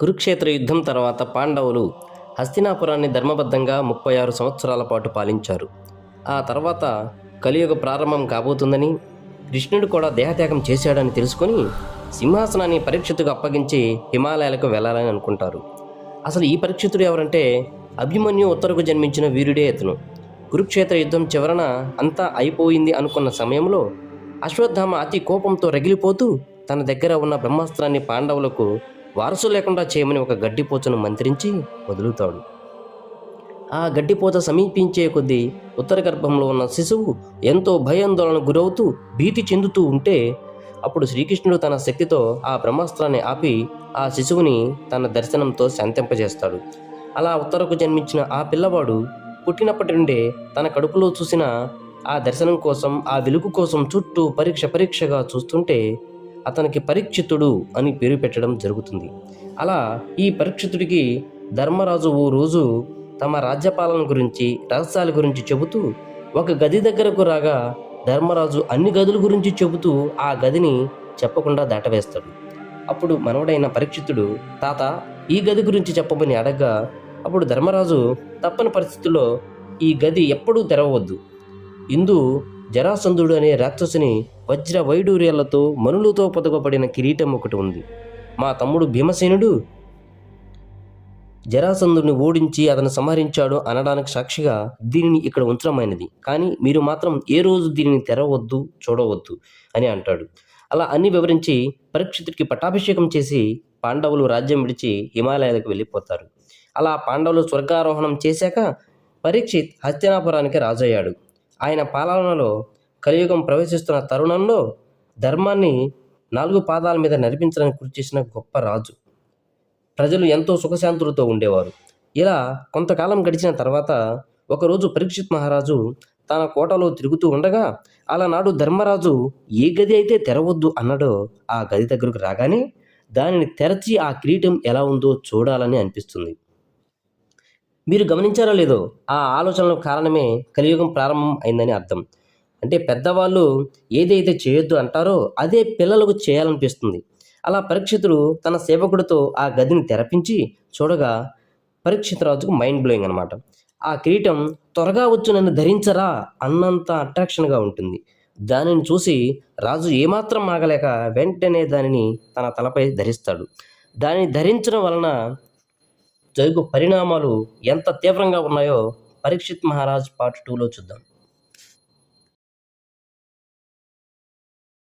కురుక్షేత్ర యుద్ధం తర్వాత పాండవులు హస్తినాపురాన్ని ధర్మబద్ధంగా ముప్పై ఆరు సంవత్సరాల పాటు పాలించారు. ఆ తర్వాత కలియుగ ప్రారంభం కాబోతుందని కృష్ణుడు కూడా దేహత్యాగం చేశాడని తెలుసుకొని సింహాసనాన్ని పరీక్షితుకు అప్పగించి హిమాలయాలకు వెళ్ళాలని అనుకుంటారు. అసలు ఈ పరీక్షితుడు ఎవరంటే అభిమన్యు ఉత్తరకు జన్మించిన వీరుడే అతను. కురుక్షేత్ర యుద్ధం చివరన అంతా అయిపోయింది అనుకున్న సమయంలో అశ్వత్థామ అతి కోపంతో రగిలిపోతూ తన దగ్గర ఉన్న బ్రహ్మాస్త్రాన్ని పాండవులకు వారసు లేకుండా చేయమని ఒక గడ్డిపోచను మంత్రించి వదులుతాడు. ఆ గడ్డిపోత సమీపించే కొద్దీ ఉత్తర గర్భంలో ఉన్న శిశువు ఎంతో భయాందోళన గురవుతూ భీతి చెందుతూ ఉంటే అప్పుడు శ్రీకృష్ణుడు తన శక్తితో ఆ బ్రహ్మాస్త్రాన్ని ఆపి ఆ శిశువుని తన దర్శనంతో శాంతింపజేస్తాడు. అలా ఉత్తరకు జన్మించిన ఆ పిల్లవాడు పుట్టినప్పటి నుండే తన కడుపులో చూసిన ఆ దర్శనం కోసం ఆ వెలుగు కోసం చుట్టూ పరీక్ష పరీక్షగా చూస్తుంటే అతనికి పరీక్షితుడు అని పేరు పెట్టడం జరుగుతుంది. అలా ఈ పరీక్షితుడికి ధర్మరాజు ఓ రోజు తమ రాజ్యపాలన గురించి రహస్యాల గురించి చెబుతూ ఒక గది దగ్గరకు రాగా ధర్మరాజు అన్ని గదుల గురించి చెబుతూ ఆ గదిని చెప్పకుండా దాటవేస్తాడు. అప్పుడు మనవడైన పరీక్షితుడు తాత ఈ గది గురించి చెప్పమని అడగ్గా అప్పుడు ధర్మరాజు తప్పని పరిస్థితుల్లో ఈ గది ఎప్పుడూ తెరవవద్దు. ఇందు జరాసంధుడు అనే రాక్షసుని వజ్ర వైడూర్యాలతో మనులతో పొదగబడిన కిరీటం ఒకటి ఉంది. మా తమ్ముడు భీమసేనుడు జరాసంధుని ఓడించి అతను సంహరించాడు అనడానికి సాక్షిగా దీనిని ఇక్కడ ఉంచడమైనది. కానీ మీరు మాత్రం ఏ రోజు దీనిని తెరవద్దు చూడవద్దు అని అంటాడు. అలా అన్ని వివరించి పరీక్షితుడికి పట్టాభిషేకం చేసి పాండవులు రాజ్యం విడిచి హిమాలయాలకు వెళ్ళిపోతారు. అలా పాండవులు స్వర్గారోహణం చేశాక పరీక్షిత్ హస్తినాపురానికి రాజయ్యాడు. ఆయన పాలనలో కలియుగం ప్రవేశిస్తున్న తరుణంలో ధర్మాన్ని నాలుగు పాదాల మీద నడిపించడానికి కృషి చేసిన గొప్ప రాజు. ప్రజలు ఎంతో సుఖశాంతులతో ఉండేవారు. ఇలా కొంతకాలం గడిచిన తర్వాత ఒకరోజు పరీక్షిత్ మహారాజు తన కోటలో తిరుగుతూ ఉండగా అలానాడు ధర్మరాజు ఏ గది అయితే తెరవద్దు అన్నాడో ఆ గది దగ్గరకు రాగానే దానిని తెరచి ఆ కిరీటం ఎలా ఉందో చూడాలని అనిపిస్తుంది. మీరు గమనించారో లేదో ఆ ఆలోచనల కారణమే కలియుగం ప్రారంభం అయిందని అర్థం. అంటే పెద్దవాళ్ళు ఏదైతే చేయొద్దు అంటారో అదే పిల్లలకు చేయాలనిపిస్తుంది. అలా పరీక్షితుడు తన సేవకుడితో ఆ గదిని తెరపించి చూడగా పరీక్షిత్ రాజుకు మైండ్ బ్లోయింగ్ అనమాట ఆ కిరీటం త్వరగా వచ్చు నన్ను ధరించరా అన్నంత అట్రాక్షన్గా ఉంటుంది. దానిని చూసి రాజు ఏమాత్రం ఆగలేక వెంటనే దానిని తన తలపై ధరిస్తాడు. దానిని ధరించడం వలన జరుగు పరిణామాలు ఎంత తీవ్రంగా ఉన్నాయో పరీక్షిత్ మహారాజ్ పార్ట్ టూలో చూద్దాం.